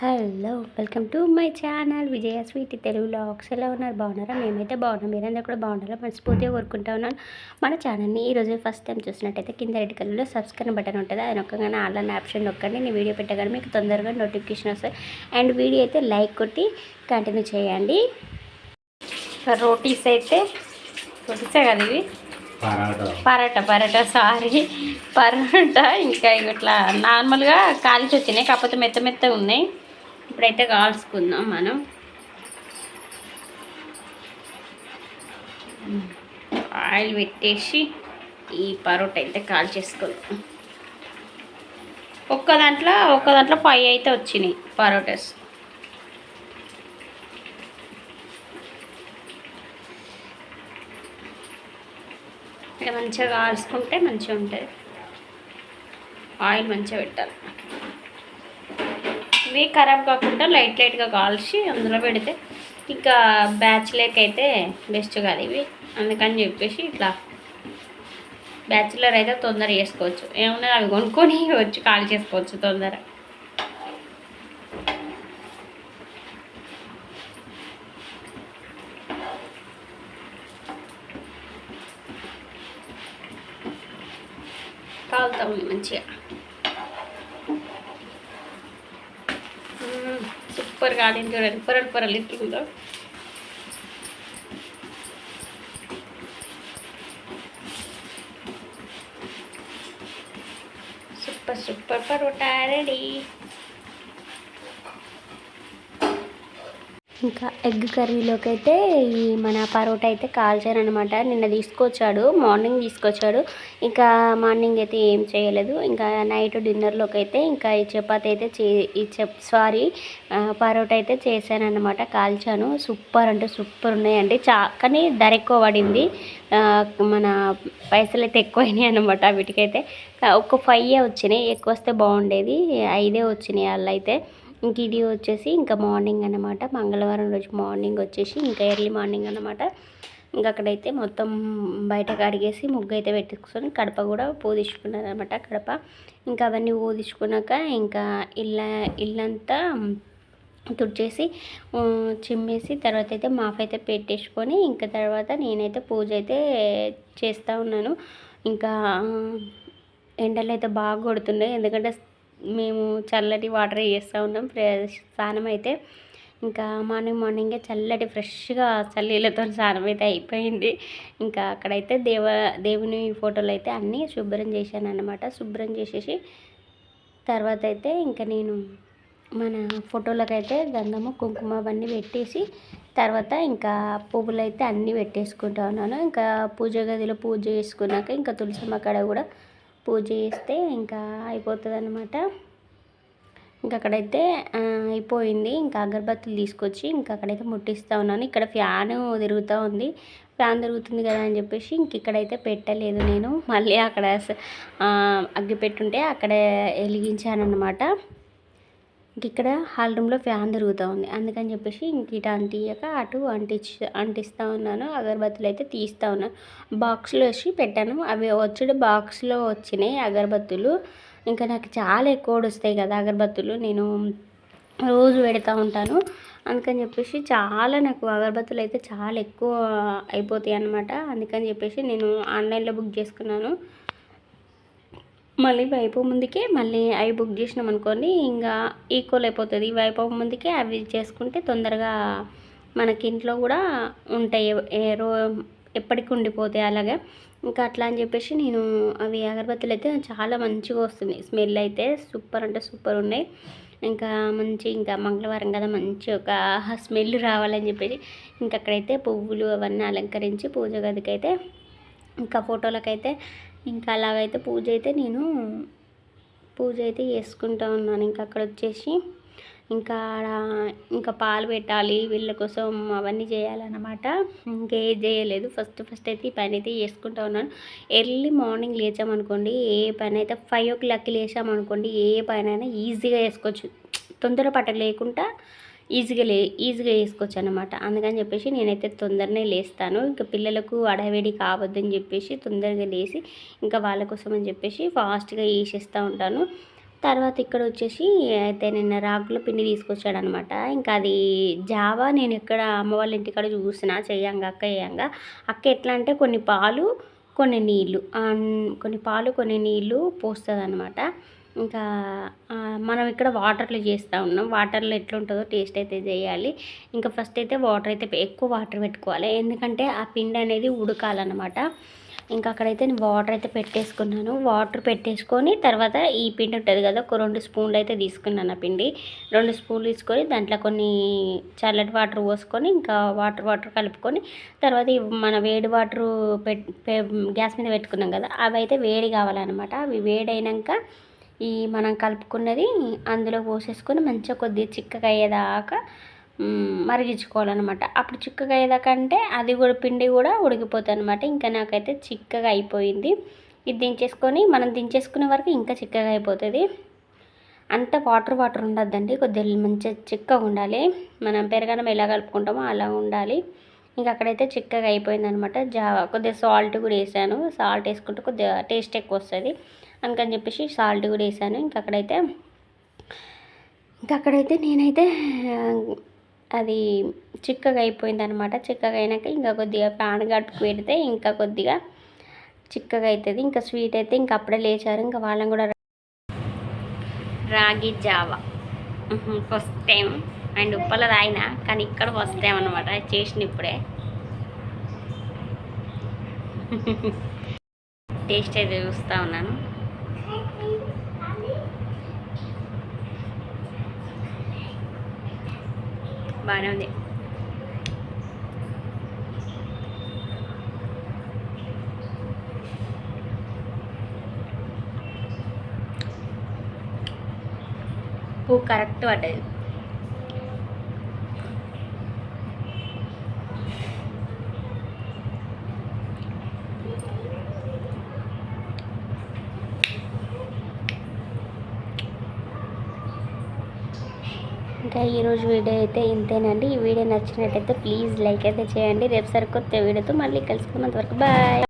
Hello welcome to my channel. Vijaya sweet Telugu lakhs. ఎలా ఉన్నారు? బాగున్నారా? మేమైతే బాగున్నాం. మీరందరూ కూడా బాగున్నారా మనస్ఫూర్తిగా కోరుకుంటా ఉన్నాను మన ఛానల్ని ఈరోజు ఫస్ట్ టైం చూసినట్టయితే కింద రెడ్ కలర్లో సబ్స్క్రైబ్ బటన్ ఉంటుంది. అది నొక్కగానే ఆన్లైన్ ఆప్షన్ నొక్కండి. నేను వీడియో పెట్టగానే మీకు తొందరగా నోటిఫికేషన్ వస్తాయి. అండ్ వీడియో అయితే లైక్ కొట్టి కంటిన్యూ చేయండి. రోటీస్ అయితే రోటీసే కదా ఇవి? పరాటా. పరోటా సారీ. పరోటా ఇంకా ఇట్లా నార్మల్గా కాల్చి వచ్చినాయి కాకపోతే మెత్త మెత్తగా ఉన్నాయి. ఇప్పుడైతే కాల్చుకుందాం మనం. ఆయిల్ పెట్టేసి ఈ పరోటా అయితే కాల్చేసుకుందాం ఒక్క దాంట్లో ఒక్క దాంట్లో పై అయితే వచ్చినాయి పరోటాస్. ఇట్లా మంచిగా కాల్చుకుంటే మంచిగా ఉంటుంది. ఆయిల్ మంచిగా పెట్టాలి. ఇవి ఖరాబ్ కాకుండా లైట్ లైట్గా కాల్చి అందులో పెడితే ఇంకా బ్యాచ్ అయితే బెస్ట్ కాదు ఇవి. అందుకని చెప్పేసి ఇట్లా బ్యాచులర్ అయితే తొందర చేసుకోవచ్చు. ఏమన్నా అవి కొనుక్కొని వచ్చి కాల్ చేసుకోవచ్చు తొందర. కాలుతాం మంచిగా మ్మ్. సూపర్ కాలింది చూడండి పొరలు పొరలు ఇట్లుందో సూపర్ సూపర్ పరోటా ఇంకా ఎగ్ కర్రీలోకి అయితే ఈ మన పరోటా అయితే కాల్చాను అనమాట నిన్న తీసుకొచ్చాడు మార్నింగ్ తీసుకొచ్చాడు. ఇంకా మార్నింగ్ అయితే ఏం చేయలేదు. ఇంకా నైట్ డిన్నర్లోకి అయితే ఇంకా ఈ చపాతి అయితే చే ఈ చెప్ సారీ పరోటా అయితే చేశాను అనమాట కాల్చాను. సూపర్ అంటే సూపర్ ఉన్నాయండి. చా కానీ ధర ఎక్కువ పడింది. మన పైసలు అయితే ఎక్కువైనాయి అనమాట వీటికైతే. ఒక ఫైవ్ వచ్చినాయి. ఎక్కువ వస్తే బాగుండేది. ఐదే వచ్చినాయి వాళ్ళు అయితే ఇంక ఇది వచ్చేసి ఇంకా మార్నింగ్ అనమాట మంగళవారం రోజు మార్నింగ్ వచ్చేసి ఇంకా ఎర్లీ మార్నింగ్ అనమాట ఇంకా అక్కడైతే మొత్తం బయట కడిగేసి ముగ్గు అయితే పెట్టుకొని కడప కూడా పూదించుకున్నాను అనమాట కడప. ఇంకా అవన్నీ పూదించుకున్నాక ఇంకా ఇల్ల ఇల్లంతా తుడిచేసి చిమ్మేసి తర్వాత అయితే మాఫ్ అయితే పెట్టేసుకొని ఇంకా తర్వాత నేనైతే పూజ అయితే చేస్తూ ఉన్నాను. ఇంకా ఎండలు అయితే బాగా కొడుతున్నాయి. ఎందుకంటే మేము చల్లటి వాటర్ చేస్తూ ఉన్నాం. స్నానం అయితే ఇంకా మార్నింగ్ మార్నింగే చల్లటి ఫ్రెష్గా చల్లీలతో స్నానం అయితే అయిపోయింది. ఇంకా అక్కడైతే దేవ దేవుని ఫోటోలు అయితే అన్నీ శుభ్రం చేశాను అనమాట శుభ్రం చేసేసి తర్వాత అయితే ఇంకా నేను మన ఫోటోలకైతే గంధము కుంకుమ అవన్నీ పెట్టేసి తర్వాత ఇంకా పువ్వులు అయితే అన్నీ పెట్టేసుకుంటా ఉన్నాను. ఇంకా పూజ గదిలో పూజ చేసుకున్నాక ఇంకా తులసమ్మ కాడ కూడా పూజ చేస్తే ఇంకా అయిపోతుంది అనమాట ఇంకా అక్కడైతే అయిపోయింది. ఇంకా అగరబత్తులు తీసుకొచ్చి ఇంకా అక్కడైతే ముట్టిస్తూ ఉన్నాను. ఇక్కడ ఫ్యాన్ తిరుగుతూ ఉంది. ఫ్యాన్ తిరుగుతుంది కదా అని చెప్పేసి ఇంక ఇక్కడైతే పెట్టలేదు నేను. మళ్ళీ అక్కడ అగ్గి పెట్టుంటే అక్కడ వెలిగించాను అనమాట ఇక్కడ హాల్ రూమ్లో ఫ్యాన్ తిరుగుతూ ఉంది. అందుకని చెప్పేసి ఇంక ఇటు అంటియక అటు అంటించి అంటిస్తూ ఉన్నాను. అగరబత్తులు అయితే తీస్తూ ఉన్నాను బాక్స్లో వేసి పెట్టాను. అవి వచ్చి బాక్స్లో వచ్చినాయి అగరబత్తులు. ఇంకా నాకు చాలా ఎక్కువ వస్తాయి కదా అగరబత్తులు. నేను రోజు పెడతా ఉంటాను. అందుకని చెప్పేసి చాలా నాకు అగరబత్తులు అయితే చాలా ఎక్కువ అయిపోతాయి అన్నమాట. అందుకని చెప్పేసి నేను ఆన్లైన్లో బుక్ చేసుకున్నాను. మళ్ళీ వైపు ముందుకే మళ్ళీ అవి బుక్ చేసినాం అనుకోండి ఇంకా ఈక్వల్ అయిపోతుంది. వైపు ముందుకే అవి చేసుకుంటే తొందరగా మనకి ఇంట్లో కూడా ఉంటాయి. ఏ రో ఎప్పటికి ఉండిపోతాయి అలాగే. ఇంకా అట్లా అని చెప్పేసి నేను అవి అగరబత్తులు అయితే చాలా మంచిగా వస్తుంది స్మెల్ అయితే సూపర్ అంటే సూపర్ ఉన్నాయి. ఇంకా మంచి ఇంకా మంగళవారం కదా మంచి ఒక స్మెల్ రావాలని చెప్పేసి ఇంకా అక్కడైతే పువ్వులు అవన్నీ అలంకరించి పూజ గదికి అయితే ఇంకా ఫోటోలకైతే ఇంకా అలాగైతే పూజ అయితే నేను పూజ అయితే చేసుకుంటా ఉన్నాను. ఇంకా అక్కడ వచ్చేసి ఇంకా ఆడ ఇంకా పాలు పెట్టాలి వీళ్ళ కోసం అవన్నీ చేయాలన్నమాట. ఇంకేం చేయలేదు. ఫస్ట్ ఫస్ట్ అయితే ఈ పని అయితే చేసుకుంటా ఉన్నాను. ఎర్లీ మార్నింగ్ లేచామనుకోండి ఏ పని అయితే ఫైవ్ ఓ క్లాక్కి లేచామనుకోండి ఏ పని అయినా ఈజీగా చేసుకోవచ్చు. తొందర పట్ట లేకుండా ఈజీగా లే ఈజీగా వేసుకోవచ్చు అనమాట అందుకని చెప్పేసి నేనైతే తొందరనే లేస్తాను. ఇంకా పిల్లలకు అడవిడి కావద్దని చెప్పేసి తొందరగా లేచి ఇంకా వాళ్ళ కోసం అని చెప్పేసి ఫాస్ట్గా వేసేస్తూ ఉంటాను. తర్వాత ఇక్కడ వచ్చేసి అయితే నిన్న రాగుల పిండి తీసుకొచ్చాడు అనమాట ఇంకా అది జావా నేను ఇక్కడ అమ్మ వాళ్ళ ఇంటికాడ చూసిన చేయంగా అక్క చేయంగా అక్క ఎట్లా అంటే కొన్ని పాలు కొన్ని నీళ్ళు కొన్ని పాలు కొన్ని నీళ్ళు పోస్తుంది అనమాట ఇంకా మనం ఇక్కడ వాటర్లో చేస్తూ ఉన్నాం. వాటర్లో ఎట్లుంటుందో టేస్ట్ అయితే చేయాలి. ఇంకా ఫస్ట్ అయితే వాటర్ అయితే ఎక్కువ వాటర్ పెట్టుకోవాలి. ఎందుకంటే ఆ పిండి అనేది ఉడకాలన్నమాట. ఇంకా అక్కడైతే నేను వాటర్ అయితే పెట్టేసుకున్నాను. వాటర్ పెట్టేసుకొని తర్వాత ఈ పిండి ఉంటుంది కదా ఒక రెండు స్పూన్లు అయితే తీసుకున్నాను ఆ పిండి. రెండు స్పూన్లు తీసుకొని దాంట్లో కొన్ని చల్లటి వాటర్ పోసుకొని ఇంకా వాటర్ వాటర్ కలుపుకొని తర్వాత మన వేడి వాటర్ గ్యాస్ మీద పెట్టుకున్నాం కదా అవి అయితే వేడి కావాలన్నమాట. అవి వేడైనాక ఈ మనం కలుపుకున్నది అందులో పోసేసుకొని మంచిగా కొద్దిగా చిక్కగా అయ్యేదాకా మరిగించుకోవాలన్నమాట. అప్పుడు చిక్కగా అయ్యేదాకా అంటే అది కూడా పిండి కూడా ఉడికిపోతుంది అనమాట ఇంకా నాకైతే చిక్కగా అయిపోయింది. ఇది దించేసుకొని మనం దించేసుకునే వరకు ఇంకా చిక్కగా అయిపోతుంది. అంత వాటర్ వాటర్ ఉండద్దండి కొద్దిగా మంచిగా చిక్కగా ఉండాలి. మనం పెరగడం ఎలా కలుపుకుంటామో అలా ఉండాలి. ఇంకా అక్కడైతే చిక్కగా అయిపోయింది అనమాట జావా కొద్దిగా సాల్ట్ కూడా వేసాను. సాల్ట్ వేసుకుంటే కొద్దిగా టేస్ట్ ఎక్కువ వస్తుంది. అందుకని చెప్పేసి సాల్ట్ కూడా వేసాను. ఇంకా అక్కడైతే ఇంకా అక్కడైతే నేనైతే అది చిక్కగా అయిపోయింది అనమాట చిక్కగా అయినాక ఇంకా కొద్దిగా పాన్ గడుపుకు పెడితే ఇంకా కొద్దిగా చిక్కగా అవుతుంది ఇంకా స్వీట్ అయితే ఇంకా అప్పుడే లేచారు. ఇంకా వాళ్ళని కూడా రాగి జావా. First time. అండ్ ఉప్పల రాయిన కానీ ఇక్కడ వస్తామన్నమాట చేసిన ఇప్పుడే. టేస్ట్ అయితే చూస్తూ ఉన్నాను. బాగానే ఉంది. ఉప్పు కరెక్ట్ పడ్డది. ఇంకా ఈరోజు వీడియో అయితే ఇంతేనండి. ఈ వీడియో నచ్చినట్టయితే ప్లీజ్ లైక్ అయితే చేయండి. రేపు సరికొత్త వీడియోతో మళ్ళీ కలుసుకున్నంతవరకు బాయ్.